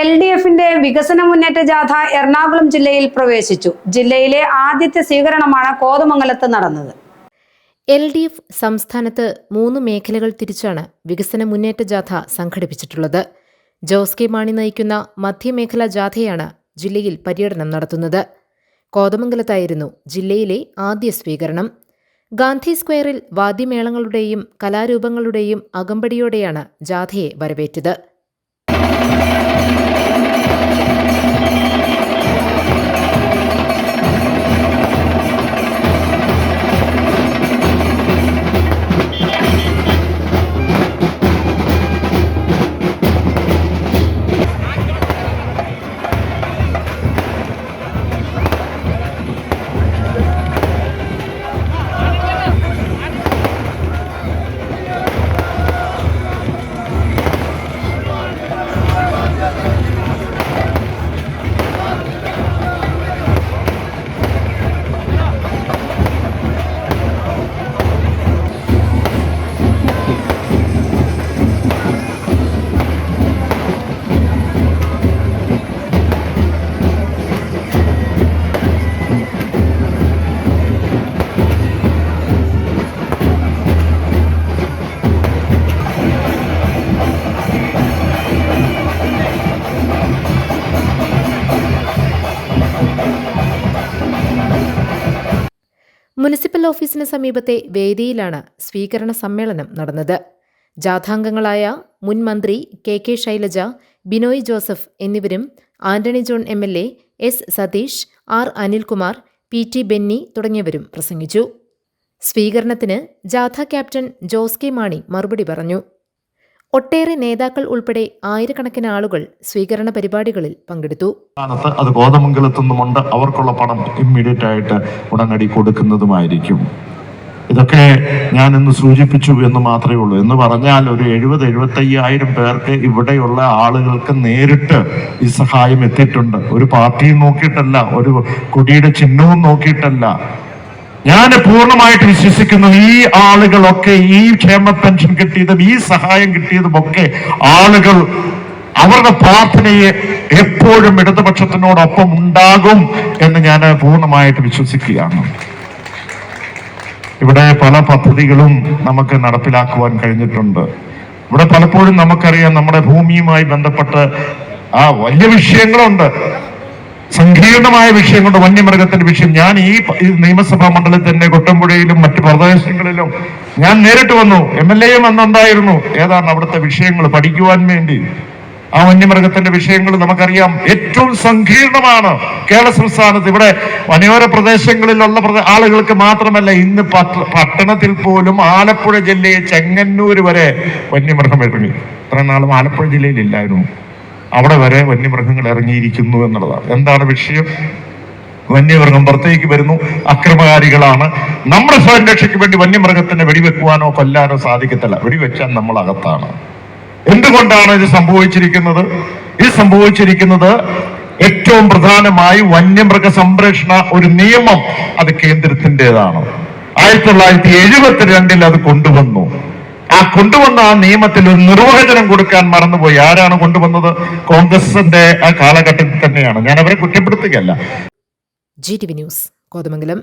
L D എഫിന്റെ വികസന മുന്നേറ്റ ജാഥ എറണാകുളം ജില്ലയിൽ പ്രവേശിച്ചു. ജില്ലയിലെ ആദ്യത്തെ സ്വീകരണമാണ് കോതമംഗലത്ത് നടന്നത്. എൽ ഡി എഫ് സംസ്ഥാനത്ത് മൂന്ന് മേഖലകൾ തിരിച്ചാണ് വികസന മുന്നേറ്റ ജാഥ സംഘടിപ്പിച്ചിട്ടുള്ളത്. ജോസ് കെ മാണി നയിക്കുന്ന മധ്യമേഖലാ ജാഥയാണ് ജില്ലയിൽ പര്യടനം നടത്തുന്നത്. കോതമംഗലത്തായിരുന്നു ജില്ലയിലെ ആദ്യ സ്വീകരണം. ഗാന്ധി സ്ക്വയറിൽ വാദ്യമേളങ്ങളുടെയും കലാരൂപങ്ങളുടെയും അകമ്പടിയോടെയാണ് ജാഥയെ വരവേറ്റത്. ディレクター! മുനിസിപ്പൽ ഓഫീസിന് സമീപത്തെ വേദിയിലാണ് സ്വീകരണ സമ്മേളനം നടന്നത്. ജാഥാംഗങ്ങളായ മുൻ മന്ത്രി കെ കെ ശൈലജ ബിനോയ് ജോസഫ് എന്നിവരും Antony John M L A S Satheesh R Anilkumar P T Benny തുടങ്ങിയവരും പ്രസംഗിച്ചു. സ്വീകരണത്തിന് ജാഥ ക്യാപ്റ്റൻ ജോസ് കെ മാണി മറുപടി പറഞ്ഞു. ഒട്ടേറെ നേതാക്കൾ ഉൾപ്പെടെ ആയിരക്കണക്കിന് ആളുകൾ സ്വീകരണ പരിപാടികളിൽ പങ്കെടുത്തു. അത് കോതമംഗലത്തു നിന്നുമുണ്ട് അവർക്കുള്ള പണം ഇമ്മീഡിയറ്റ് ആയിട്ട് ഉടനടി കൊടുക്കുന്നതുമായിരിക്കും. ഇതൊക്കെ ഞാൻ ഇന്ന് സൂചിപ്പിച്ചു എന്ന് മാത്രമേ ഉള്ളൂ. എന്ന് പറഞ്ഞാൽ ഒരു എഴുപത് എഴുപത്തയ്യായിരം പേർക്ക് ഇവിടെയുള്ള ആളുകൾക്ക് നേരിട്ട് ഈ സഹായം എത്തിയിട്ടുണ്ട്. ഒരു പാർട്ടിയും നോക്കിയിട്ടല്ല ഒരു കൊടിയുടെ ചിഹ്നവും നോക്കിയിട്ടല്ല. ഞാൻ പൂർണമായിട്ട് വിശ്വസിക്കുന്നു ഈ ആളുകളൊക്കെ ഈ ക്ഷേമ പെൻഷൻ കിട്ടിയതും ഈ സഹായം കിട്ടിയതും ഒക്കെ ആളുകൾ അവരുടെ പ്രാർത്ഥനയെ എപ്പോഴും ഇടതുപക്ഷത്തിനോടൊപ്പം ഉണ്ടാകും എന്ന് ഞാൻ പൂർണമായിട്ട് വിശ്വസിക്കുകയാണ്. ഇവിടെ പല പദ്ധതികളും നമുക്ക് നടപ്പിലാക്കുവാൻ കഴിഞ്ഞിട്ടുണ്ട്. ഇവിടെ പലപ്പോഴും നമുക്കറിയാം നമ്മുടെ ഭൂമിയുമായി ബന്ധപ്പെട്ട് ആ വലിയ വിഷയങ്ങളുണ്ട്. സങ്കീർണമായ വിഷയം കൊണ്ട് വന്യമൃഗത്തിന്റെ വിഷയം. ഞാൻ ഈ നിയമസഭാ മണ്ഡലത്തിൽ തന്നെ കൊട്ടമ്പുഴയിലും മറ്റു പ്രദേശങ്ങളിലും ഞാൻ നേരിട്ട് വന്നു. എം എൽ എയും അന്നുണ്ടായിരുന്നു. ഏതാണ് അവിടുത്തെ വിഷയങ്ങൾ പഠിക്കുവാൻ വേണ്ടി. ആ വന്യമൃഗത്തിന്റെ വിഷയങ്ങൾ നമുക്കറിയാം. ഏറ്റവും സങ്കീർണമാണ് കേരള സംസ്ഥാനത്ത്. ഇവിടെ വനയോര പ്രദേശങ്ങളിലുള്ള ആളുകൾക്ക് മാത്രമല്ല ഇന്ന് പട്ടണത്തിൽ പോലും ആലപ്പുഴ ജില്ലയെ ചെങ്ങന്നൂർ വരെ വന്യമൃഗം ഇറങ്ങി ഇത്ര നാളും ആലപ്പുഴ ജില്ലയിലില്ലായിരുന്നു അവിടെ വരെ വന്യമൃഗങ്ങൾ ഇറങ്ങിയിരിക്കുന്നു എന്നുള്ളതാണ്. എന്താണ് വിഷയം? വന്യമൃഗം പുറത്തേക്ക് വരുന്നു. അക്രമകാരികളാണ്. നമ്മുടെ സംരക്ഷയ്ക്ക് വേണ്ടി വന്യമൃഗത്തിനെ വെടിവെക്കുവാനോ കൊല്ലാനോ സാധിക്കത്തില്ല. വെടിവെച്ചാൽ നമ്മൾ അകത്താണ്. എന്തുകൊണ്ടാണ് ഇത് സംഭവിച്ചിരിക്കുന്നത്? ഇത് സംഭവിച്ചിരിക്കുന്നത് ഏറ്റവും പ്രധാനമായി വന്യമൃഗ സംരക്ഷണ ഒരു നിയമം അത് കേന്ദ്രത്തിന്റെതാണ്. ആയിരത്തി തൊള്ളായിരത്തി എഴുപത്തിരണ്ടിൽ അത് കൊണ്ടുവന്നു. ആ കൊണ്ടുവന്ന ആ നിയമത്തിൽ ഒരു നിർവചനം കൊടുക്കാൻ മറന്നുപോയി. ആരാണ് കൊണ്ടുവന്നത്? കോൺഗ്രസിന്റെ ആ കാലഘട്ടത്തിൽ തന്നെയാണ്. ഞാൻ അവരെ കുറ്റപ്പെടുത്തുകയല്ല. G T V news Kothamangalam.